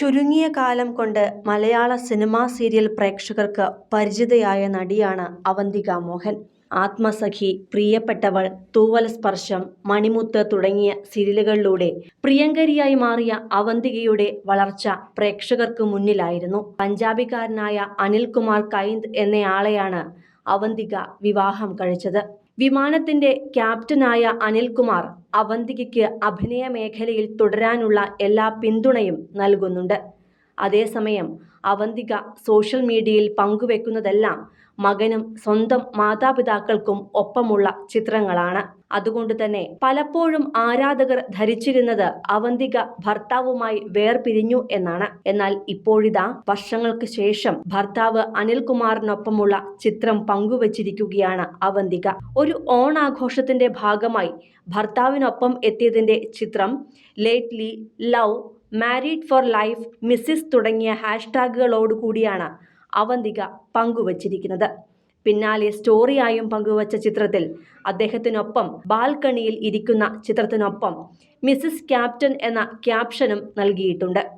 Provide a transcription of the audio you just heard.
ചുരുങ്ങിയ കാലം കൊണ്ട് മലയാള സിനിമാ സീരിയൽ പ്രേക്ഷകർക്ക് പരിചിതയായ നടിയാണ് അവന്തിക മോഹൻ. ആത്മസഖി, പ്രിയപ്പെട്ടവൾ, തൂവല സ്പർശം മണിമുത്ത് തുടങ്ങിയ സീരിയലുകളിലൂടെ പ്രിയങ്കരിയായി മാറിയ അവന്തികയുടെ വളർച്ച പ്രേക്ഷകർക്ക് മുന്നിലായിരുന്നു. പഞ്ചാബിക്കാരനായ അനിൽകുമാർ കൈന്ദ് എന്നയാളെയാണ് അവന്തിക വിവാഹം കഴിച്ചത്. വിമാനത്തിന്റെ ക്യാപ്റ്റനായ അനിൽകുമാർ അവന്തികയ്ക്ക് അഭിനയ മേഖലയിൽ തുടരാനുള്ള എല്ലാ പിന്തുണയും നൽകുന്നുണ്ട്. അതേസമയം അവന്തിക സോഷ്യൽ മീഡിയയിൽ പങ്കുവെക്കുന്നതെല്ലാം മകനും സ്വന്തം മാതാപിതാക്കൾക്കും ഒപ്പമുള്ള ചിത്രങ്ങളാണ്. അതുകൊണ്ട് തന്നെ പലപ്പോഴും ആരാധകർ ധരിച്ചിരുന്നത് അവന്തിക ഭർത്താവുമായി വേർപിരിഞ്ഞു എന്നാണ്. എന്നാൽ ഇപ്പോഴിതാ വർഷങ്ങൾക്ക് ശേഷം ഭർത്താവ് അനിൽകുമാറിനൊപ്പമുള്ള ചിത്രം പങ്കുവച്ചിരിക്കുകയാണ് അവന്തിക. ഒരു ഓണാഘോഷത്തിന്റെ ഭാഗമായി ഭർത്താവിനൊപ്പം എത്തിയതിന്റെ ചിത്രം lately, love, married for life, Mrs തുടങ്ങിയ ഹാഷ്ടാഗുകളോടുകൂടിയാണ് അവന്തിക പങ്കുവച്ചിരിക്കുന്നത്. പിന്നാലെ സ്റ്റോറിയായും പങ്കുവച്ച ചിത്രത്തിൽ അദ്ദേഹത്തിനൊപ്പം ബാൽക്കണിയിൽ ഇരിക്കുന്ന ചിത്രത്തിനൊപ്പം മിസ്സിസ് ക്യാപ്റ്റൻ എന്ന ക്യാപ്ഷനും നൽകിയിട്ടുണ്ട്.